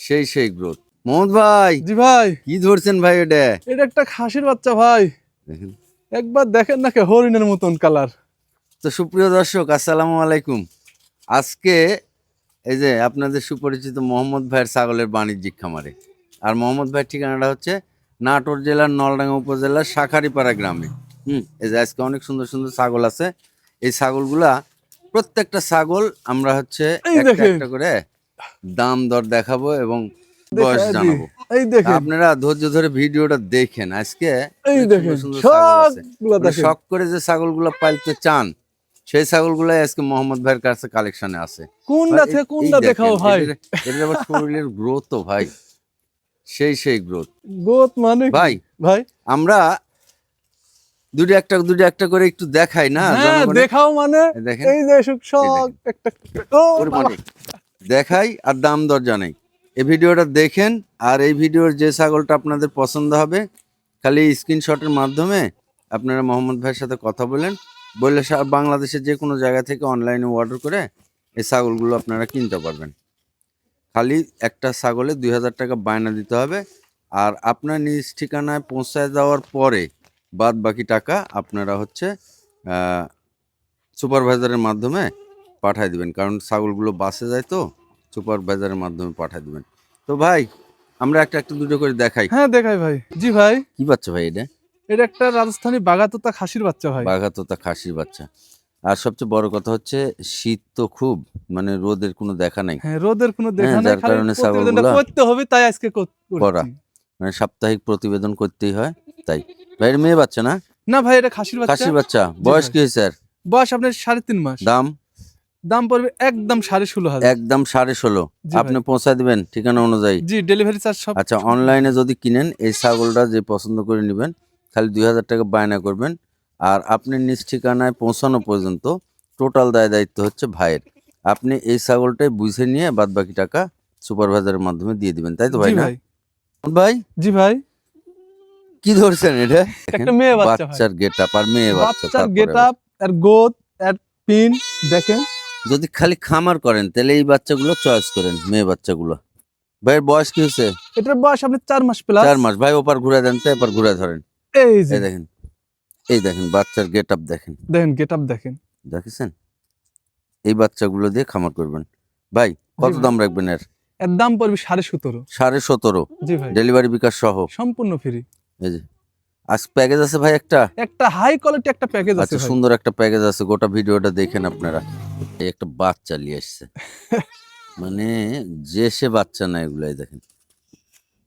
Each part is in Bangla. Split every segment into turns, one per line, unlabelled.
সেই সেই গ্রোথ মোহাম্মদ ভাই
জি ভাই।
কি ধরছেন ভাই এটা?
এটা একটা খাসির বাচ্চা ভাই।
দেখেন।
একবার দেখেন না কে হরিণের মতন কালার
তো সুপ্রিয় দর্শক আসসালামু আলাইকুম। আজকে এই যে আপনাদের সুপরিচিত মোহাম্মদ ভাইয়ের ছাগলের বাণিজ্যিক খামারে। আর মোহাম্মদ ভাইয়ের ঠিকানাটা হচ্ছে নাটোর জেলার নলডাঙ্গা উপজেলার শাখারিপাড়া গ্রামে। হুম এই যে আজকে অনেক সুন্দর সুন্দর ছাগল আছে। এই ছাগলগুলা প্রত্যেকটা ছাগল আমরা হচ্ছে একটা একটা করে দাম দর দেখাবো এবং বয়স জানাব।
এই দেখেন।
আপনারা ধৈর্য ধরে ভিডিওটা দেখেন। আজকে
এই দেখেন। সবগুলো
মানে
দেখেন।
শখ করে যে ছাগলগুলো পালতে চান সেই ছাগলগুলাই আজকে মোহাম্মদ ভাইয়ের কাছে কালেকশনে আছে।
কোনটা থেকে কোনটা দেখাও ভাই?
এদের আবার শরীরের গ্রোথ তো ভাই। সেই সেই গ্রোথ
গ্রোথ মানে
ভাই
ভাই।
আমরা দুটো একটা দুটো একটা করে একটু দেখাই না
হ্যাঁ দেখাও মানে।
এই
যে সুখ একটা ও
মানে দেখাই আর দাম দর জানাই। এই ভিডিওটা দেখেন আর এই ভিডিওর যে ছাগলটা আপনাদের পছন্দ হবে, খালি স্ক্রিনশটের মাধ্যমে আপনারা মোহাম্মদ ভাইয়ের সাথে কথা বলেন। বললে বাংলাদেশের যে কোনো জায়গা থেকে অনলাইনে অর্ডার করে এই ছাগলগুলো আপনারা কিনতে পারবেন। খালি একটা ছাগলে দুই হাজার টাকা বায়না দিতে হবে আর আপনার নিজ ঠিকানায় পৌঁছায় যাওয়ার পরে বাদ বাকি টাকা আপনারা হচ্ছে সুপারভাইজারের মাধ্যমে পাঠায় দিবেন। কারণ ছাগলগুলো বাসে যায় তো। সুপারভাইজারের মাধ্যমে পাঠায় দিবেন। তো ভাই আমরা একটা একটা দুটো করে দেখাই।
হ্যাঁ দেখাই ভাই। জি ভাই।
কি বাচ্চা ভাই এটা?
এটা একটা রাজস্থানী বাগাতোতা খাসির বাচ্চা ভাই।
বাঘাতোতা খাসির বাচ্চা। আর সবচেয়ে বড় কথা হচ্ছে শীত তো খুব মানে রোদের কোনো দেখা নাই।
হ্যাঁ রোদের কোনো দেখা
হ্যাঁ,
নাই
যার কারণে ছাগলগুলা
করতে হবে তাই আজকে কর-।
মানে সাপ্তাহিক প্রতিবেদন করতেই হয় তাই। ভাইয়ের মেয়ে বাচ্চা না?
না ভাই এটা খাসির বাচ্চা।
খাসির বাচ্চা। বয়স কি হয়েছে আর
বয়স আপনার সাড়ে তিন মাস।
দাম?
দাম পড়বে একদম সাড়ে ষোলো হাজার।
একদম সাড়ে ষোলো। আপনি পৌঁছায় দিবেন ঠিকানা অনুযায়ী।
জি ডেলিভারি চার্জ সব
আচ্ছা অনলাইনে যদি কিনেন এই ছাগলটা যে পছন্দ করে নেবেন খালি দুই হাজার টাকা বায়না করবেন। আর আপনি নিজ ঠিকানায় পৌঁছানো পর্যন্ত টোটাল দায় দায়িত্ব হচ্ছে ভাইয়ের। আপনি এই ছাগলটাই বুঝে নিয়ে বাদ বাকি টাকা সুপারভাইজারের মাধ্যমে দিয়ে দিবেন তাই তো ভাই না?
ভাই।
ভাই?
জি ভাই।
কি ধরছেন এটা?
একটা মেয়ে
বাচ্চার গেট আপ আর মেয়ে বাচ্চা
বাচ্চার
তারপরে
গেট আপ আর গোদ আর পিন দেখেন।
যদি খালি খামার করেন তাহলে এই বাচ্চাগুলো চয়েস করেন মেয়ে বাচ্চাগুলো। ভাইয়ের বয়স কি হয়েছে?
এটার বয়স আপনি চার মাস প্লাস
চার মাস। ভাই ওপার ঘুরে দেন তো এপার ঘুরে ধরেন।
এই যে।
দেখেন এই দেখেন বাচ্চার গেট আপ দেখেন।
দেখেন গেট আপ দেখেন।
দেখেছেন? এই বাচ্চাগুলো দিয়ে খামার করবেন। ভাই কত দাম রাখবেন এর?
এর দাম পড়বে সাড়ে সতেরো।
সাড়ে সতেরো?
জি ভাই।
ডেলিভারি বিকাশ সহ?
সম্পূর্ণ ফ্রি
এই যে। আজ প্যাকেজ আছে ভাই একটা?
একটা হাই কোয়ালিটি একটা প্যাকেজ আছে
আচ্ছা সুন্দর একটা প্যাকেজ আছে গোটা ভিডিওটা দেখেন আপনারা। এই একটা বাচ্চা নিয়ে আসছে। মানে যে সে বাচ্চা না এগুলাই দেখেন।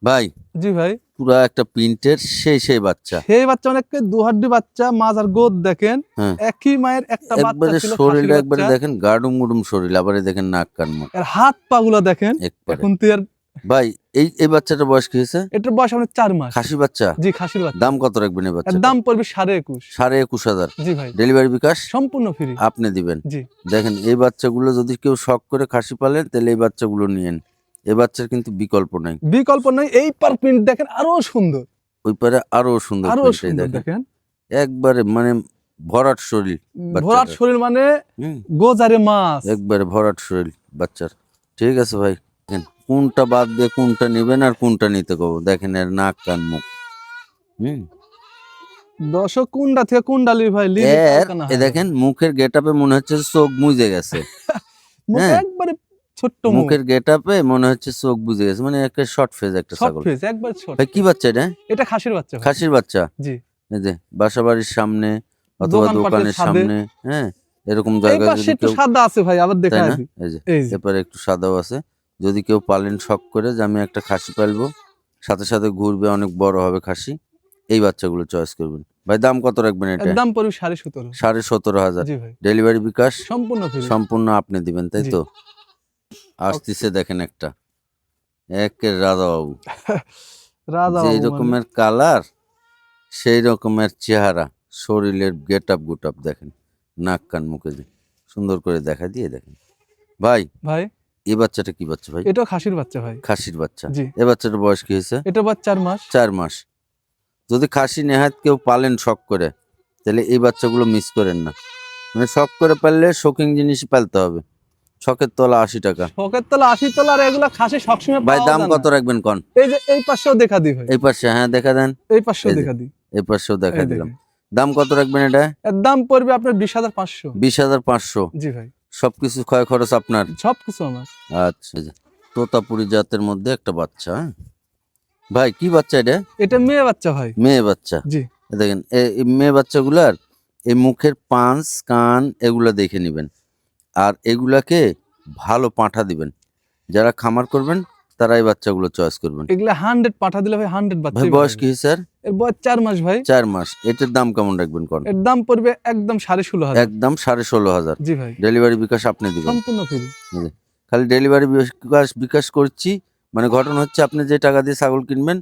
ভাই
জি ভাই।
পুরা একটা প্রিন্টের সেই সেই বাচ্চা।
সেই বাচ্চা অনেককে দুহাড্ডি বাচ্চা মাছ আর গোদ দেখেন।
হ্যাঁ।
একই মায়ের একটা বাচ্চা ছিল
শরীরটা একবারে দেখেন গাডুম গুডুম শরীর আবার দেখেন নাক কান মুখ
এর হাত পাগুলা দেখেন এখন তুই আর
ভাই এই এই বাচ্চাটার বয়স কি হয়েছে?
এটার বয়স আপনার চার মাস।
খাসি বাচ্চা?
জি খাসির বাচ্চা।
দাম কত রাখবেন এই বাচ্চা
দাম পড়বে সাড়ে একুশ।
সাড়ে একুশ হাজার।
জি ভাই।
ডেলিভারি বিকাশ?
সম্পূর্ণ ফ্রি।
আপনি দিবেন।
জি।
দেখেন এই বাচ্চাগুলো যদি কেউ শখ করে খাসি পালেন তাহলে এই বাচ্চাগুলো নিয়েন এই বাচ্চার কিন্তু বিকল্প নাই।
বিকল্প নাই এই পার প্রিন্ট দেখেন আরও সুন্দর।
ওই পারে আরও সুন্দর আরও
সুন্দর
দেখেন। একবারে মানে ভরাট শরীর
ভরাট শরীর মানে গোজারে মাছ।
একবারে ভরাট শরীর বাচ্চার। ঠিক আছে ভাই কোনটা বাদ দিয়ে কোনটা নেবেন আর কোনটা নিতে কব? দেখেন এর নাক কান মুখ। হুম?
দশক কুন্ডা থেকে ভাই?
এর
কালকা না
এ দেখেন মুখের গেটআপে মনে হচ্ছে চোখ মুজে গেছে। হ্যাঁ।
একবারে ছোট্ট
মুখের গেটআপে মনে হচ্ছে চোখ বুঝে গেছে। মানে একটা শর্ট ফেজ একটা
শর্ট
ছাগল
ফেস একবার ছোট
ভাই কি বাচ্চা এটা?
এটা খাসির বাচ্চা
খাসির বাচ্চা?
জি।
এই যে বাসা বাড়ির সামনে অথবা দোকানের সামনে হ্যাঁ এরকম জায়গা
একটু সাদা আছে ভাই আবার দেখা
না? এই যে
এই যে।
এরপরে একটু সাদাও আছে। যদি কেউ পালেন শখ করে যে আমি একটা খাসি পালবো সাথে সাথে ঘুরবে অনেক বড় হবে খাসি এই বাচ্চাগুলো চয়েস করবেন। ভাই দাম কত রাখবেন এটা?
দাম পড়বে সাড়ে সতেরো।
সাড়ে সতেরো হাজার।
জি ভাই।
ডেলিভারি বিকাশ?
সম্পূর্ণ ফ্রি
সম্পূর্ণ আপনি দিবেন তাই তো? আসতেছে দেখেন একটা। একের রাজা বাবু
রাজা
যে
বাবু মানে।
রকমের কালার সেই রকমের চেহারা শরীরের গেট আপ গুট আপ দেখেন। নাক কান মুখে সুন্দর করে দেখা দিয়ে দেখেন। ভাই
ভাই?
এই বাচ্চাটা কি বাচ্চা ভাই?
এটাও খাসির বাচ্চা ভাই।
খাসির বাচ্চা।
জি।
বাচ্চাটার বয়স কি হয়েছে?
এটা বা চার মাস।
চার মাস। যদি খাসি নেহাত কেউ পালেন শখ করে তাহলে এই বাচ্চাগুলো মিস করেন না। মানে শখ করে পারলে জিনিস পালতে হবে। ছকের তলা আশি টাকা।
শখের তলা আশি তলা আর এগুলা খাসি সবসময়
ভাই দাম কত রাখবেন কন?
এই যে এই পাশেও দেখা দিই ভাই।
এই পাশে হ্যাঁ দেখা দেন।
এই পাশেও দেখা দিই।
এই পাশেও দেখা দিলাম। দাম কত রাখবেন এটা?
দাম পড়বে আপনার বিশ হাজার পাঁচশো।
বিশ হাজার পাঁচশো।
জি ভাই।
সবকিছু ক্ষয় খরচ আপনার?
সব কিছু আমার।
আচ্ছা তোতাপুরি জাতের মধ্যে একটা বাচ্চা হ্যাঁ? ভাই কি বাচ্চা এটা?
এটা মেয়ে বাচ্চা ভাই
মেয়ে বাচ্চা?
জি।
দেখেন এ- এই মেয়ে বাচ্চাগুলার এই মুখের পাঁচ কান এগুলা দেখে নেবেন। আর এগুলাকে ভালো পাঁঠা দিবেন। যারা খামার করবেন তারা এই বাচ্চাগুলো চয়েস করবেন।
এগুলা হান্ড্রেড পাঠা দিলে ভাই হান্ড্রেড বাচ্চা
বয়স কি স্যার
এর বয়স চার মাস ভাই।
চার মাস। এটার দাম কেমন রাখবেন কোন?
এর দাম পড়বে একদম সাড়ে ষোলো হাজার।
একদম সাড়ে ষোলো হাজার।
জি ভাই।
ডেলিভারি বিকাশ আপনি দিবেন।
সম্পূর্ণ ফ্রি
খালি ডেলিভারি বিকাশ বিকাশ করছি। মানে ঘটনা হচ্ছে আপনি যে টাকা দিয়ে ছাগল কিনবেন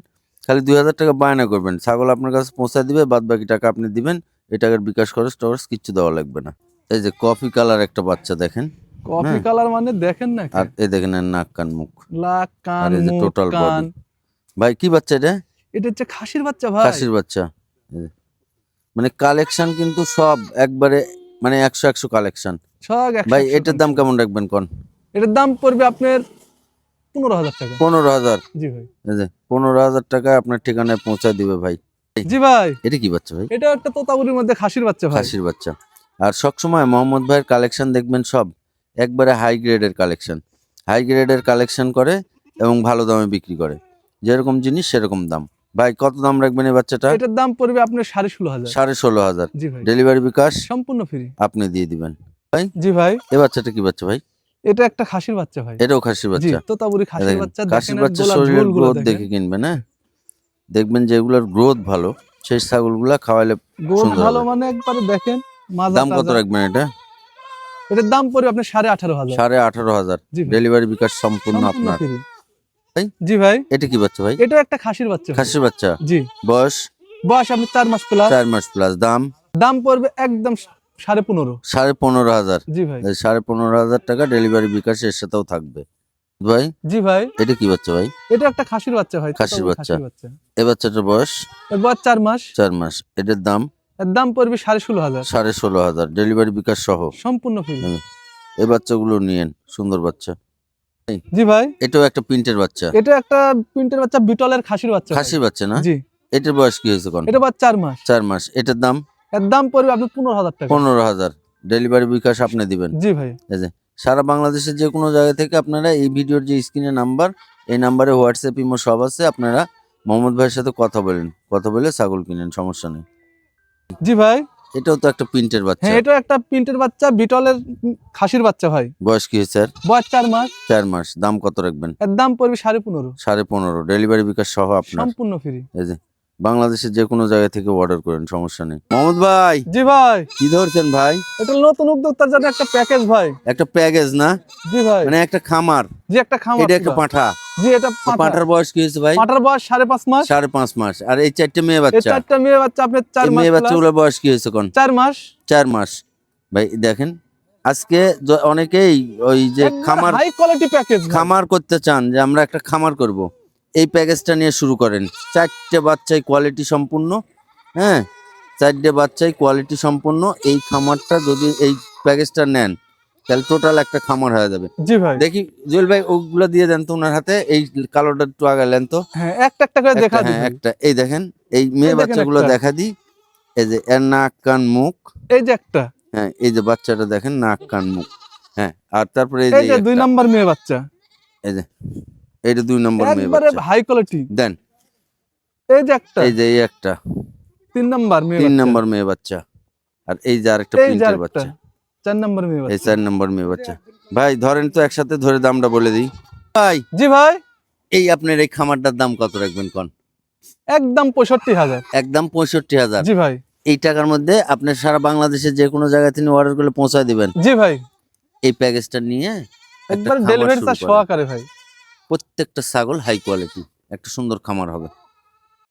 খালি দুই হাজার টাকা বায়না করবেন। ছাগল আপনার কাছে পৌঁছা দিবে বাদ বাকি টাকা আপনি দিবেন। এই টাকার বিকাশ খরচ টরচ কিচ্ছু দেওয়া লাগবে না। এই যে কফি কালার একটা বাচ্চা দেখেন।
কফি। কালার মানে দেখেন না
আর এই দেখেন নাক কান মুখ।
লাখ কান মুখ
body।
কান।
ভাই কি বাচ্চা এটা?
এটা হচ্ছে খাসির বাচ্চা ভাই।
কাশির বাচ্চা। মানে কালেকশন কিন্তু সব একবারে মানে একশো একশো কালেকশন
সব
ভাই এটার দাম কেমন রাখবেন কোন?
এটার দাম পড়বে আপনার পনেরো হাজার টাকা।
পনেরো হাজার।
জি ভাই।
পনেরো হাজার টাকায় আপনার ঠিকানায় পৌঁছা দিবে ভাই।
জি ভাই।
এটা কি বাচ্চা ভাই?
এটা একটা তোতাপুরির মধ্যে খাসির বাচ্চা ভাই।
খাসির বাচ্চা। আর সবসময় মোহাম্মদ ভাইয়ের কালেকশন দেখবেন সব। একবারে হাই গ্রেডের কালেকশন হাই গ্রেডের কালেকশন করে এবং ভালো দামে বিক্রি করে। যেরকম জিনিস সেরকম দাম। ভাই কত দাম রাখবেন এই বাচ্চাটা?
এটার দাম পড়বে আপনার সাড়ে ষোলো হাজার।
সাড়ে ষোলো হাজার। ডেলিভারি বিকাশ?
সম্পূর্ণ ফ্রি
আপনি দিয়ে দিবেন।
ভাই জি ভাই।
এই বাচ্চাটা কি বাচ্চা ভাই?
এটা একটা খাসির বাচ্চা ভাই।
এটাও খাসির বাচ্চা।
তোতাপুরি খাসির বাচ্চা
খাসির বাচ্চা শরীরের গ্রোথ দেখে কিনবেন হ্যাঁ? দেখবেন যে এগুলোর গ্রোথ ভালো। সেই ছাগলগুলা খাওয়াইলে
গোল
সুন্দর
ভালো মানে একবারে দেখেন
দাম কত রাখবেন এটা?
এটার দাম পড়বে আপনার সাড়ে আঠারো হাজার।
সাড়ে আঠারো হাজার। ডেলিভারি বিকাশ সম্পূর্ণ আপনার?
জি ভাই।
এটা কি বাচ্চা ভাই?
এটা একটা খাসির বাচ্চা
খাসির বাচ্চা?
জি।
বয়স?
বয়স আপনি চার মাস প্লাস
চার মাস প্লাস দাম?
দাম পড়বে একদম সাড়ে পনেরো।
সাড়ে পনেরো হাজার।
জি ভাই।
সাড়ে পনেরো হাজার টাকা ডেলিভারি বিকাশ এর সাথেও থাকবে। ভাই?
জি ভাই।
এটা কি বাচ্চা ভাই?
এটা একটা খাসির বাচ্চা ভাই।
খাসির বাচ্চা।
বাচ্চা।
বাচ্চাটার বয়স?
বয়স চার মাস।
চার মাস। এটার দাম?
এর দাম পড়বে সাড়ে ষোলো হাজার।
সাড়ে ষোলো হাজার। ডেলিভারি বিকাশ সহ।
সম্পূর্ণ ফ্রি।
এই বাচ্চাগুলো নিয়েন সুন্দর বাচ্চা।
জি ভাই।
এটাও একটা প্রিন্টের বাচ্চা।
এটা একটা প্রিন্টের বাচ্চা বিটলের খাসির বাচ্চা।
খাসির বাচ্চা না?
জি।
এটার বয়স কি হয়েছে কোন?
এটা চার মাস।
চার মাস। এটার দাম?
এর দাম পড়বে আপনার পনেরো হাজার টাকা।
পনেরো হাজার। ডেলিভারি বিকাশ আপনি দিবেন।
জি ভাই।
সারা বাংলাদেশের যে কোনো জায়গা থেকে আপনারা এই ভিডিওর যে স্ক্রিনে নাম্বার এই নাম্বারে হোয়াটসঅ্যাপ ইমো সব আছে। আপনারা মোহাম্মদ ভাইয়ের সাথে কথা বলেন। কথা বলে ছাগল কিনেন সমস্যা নেই।
জি ভাই।
এটাও তো একটা প্রিন্টের বাচ্চা।
হ্যাঁ এটা একটা প্রিন্টের বাচ্চা বিটলের খাসির বাচ্চা ভাই।
বয়স কি স্যার?
বয়স চার মাস।
চার মাস। দাম কত রাখবেন?
এর দাম পড়বে সাড়ে পনেরো।
সাড়ে পনেরো। ডেলিভারি বিকাশ সহ আপনার?
সম্পূর্ণ ফ্রি
এই যে বাংলাদেশের যে কোনো জায়গা থেকে অর্ডার করেন সমস্যা নেই। মোহাম্মদ ভাই!
জি ভাই!
কি ধরছেন ভাই?
এটা নতুন উদ্যোক্তার জন্য একটা প্যাকেজ ভাই।
একটা প্যাকেজ না?
জি ভাই।
মানে একটা খামার।
জি একটা খামার
এটা একটা। পাঁঠা।
জি এটা পাঁঠা।
পাঁঠার বয়স কি হয়েছে ভাই?
পাঁঠার বয়স সাড়ে পাঁচ মাস।
সাড়ে পাঁচ মাস। আর এই চারটে মেয়ে
এই
বাচ্চা?
চারটা মেয়ে বাচ্চা আপনার চার মাস
মেয়ে বাচ্চাগুলোর বয়স কি হয়েছে কোন
চার মাস।
চার মাস। ভাই দেখেন আজকে অনেকেই ওই যে খামার
হাই কোয়ালিটি প্যাকেজ
খামার করতে চান যে আমরা একটা খামার করব। এই প্যাকেজটা নিয়ে শুরু করেন। চারটে বাচ্চাই কোয়ালিটি সম্পূর্ণ হ্যাঁ? চারটে বাচ্চাই কোয়ালিটি সম্পূর্ণ। এই খামারটা যদি এই প্যাকেজটা নেন তাহলে টোটাল একটা খামার হয়ে যাবে।
জি ভাই।
দেখি জুয়েল ভাই ওগুলো দিয়ে দেন তো ওনার হাতে। এই কালোটা একটু আগালেন তো।
হ্যাঁ একটা একটা করে দেখা দিই
হ্যাঁ, একটা। এই দেখেন এই মেয়ে বাচ্চাগুলো দেখা দিই। এই যে এর নাক কান মুখ।
এই যে একটা।
হ্যাঁ এই যে বাচ্চাটা দেখেন নাক কান মুখ। হ্যাঁ আর তারপরে এই
যে দুই নাম্বার মেয়ে বাচ্চা।
এই যে। এইটা দুই নম্বর মেয়ে
একবারে হাই কোয়ালিটি
দেন।
এই যে একটা।
এই যে এই একটা।
তিন নম্বর মেয়ে
তিন নম্বর মেয়ে বাচ্চা। আর এই যে আরেকটা প্রিন্টের বাচ্চা।
চার নাম্বার মেয়ে
এই চার নম্বর মেয়ে বাচ্চা। ভাই ধরেন তো একসাথে ধরে দামটা বলে দিই। ভাই।
জি ভাই।
এই আপনার এই খামারটার দাম কত রাখবেন কোন?
একদম পঁয়ষট্টি হাজার।
একদম পঁয়ষট্টি হাজার।
জি ভাই।
এই টাকার মধ্যে আপনি সারা বাংলাদেশের যে কোনো জায়গায় তিনি অর্ডার করলে পৌঁছায় দিবেন।
জি ভাই।
এই প্যাকেজটা নিয়ে
একবার ডেলিভারি চার্জ সহকারে ভাই।
প্রত্যেকটা ছাগল হাই কোয়ালিটি একটা সুন্দর খামার হবে।